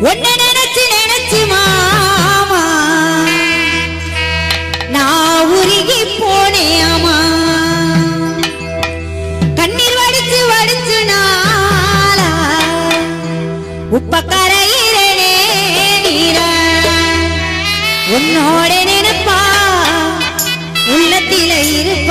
ஒன்னு நினைச்சு நினைச்சு மாமா. நான் உருகி போனேமா கண்ணீர் வடிச்சு வடிச்சு நாளா. உப்ப கரையிலே நீர. உன்னோட நினைப்பா. உள்ளத்தில இருப்பா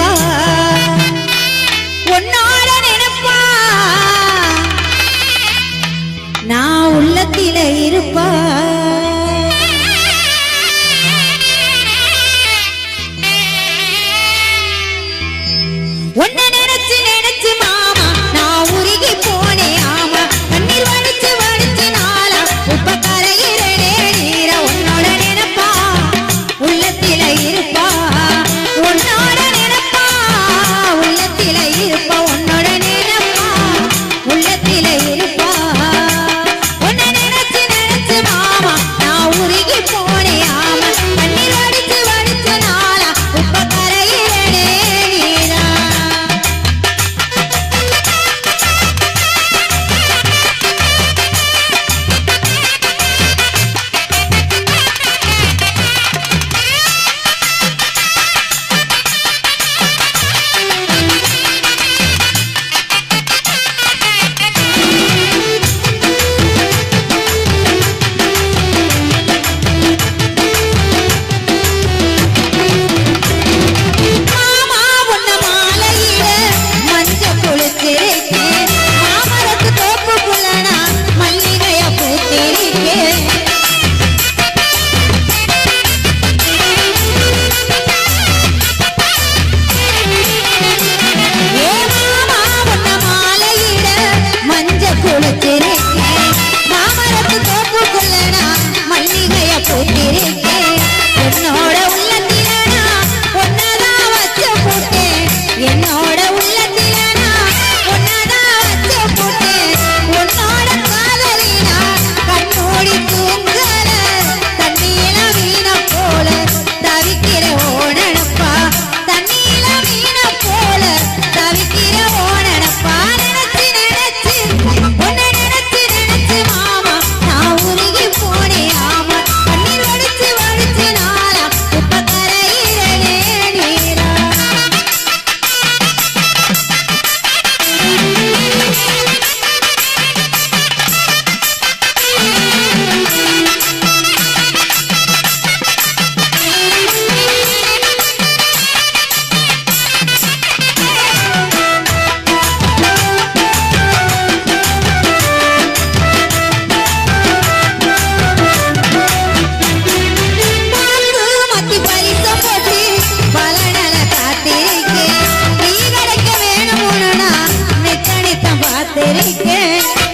yeah.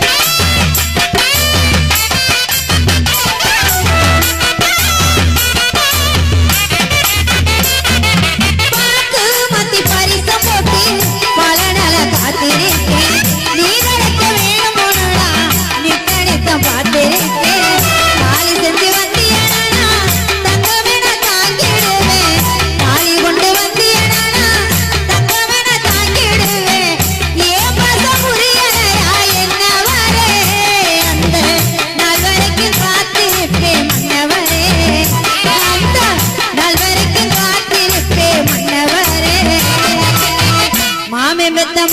கொடுத்த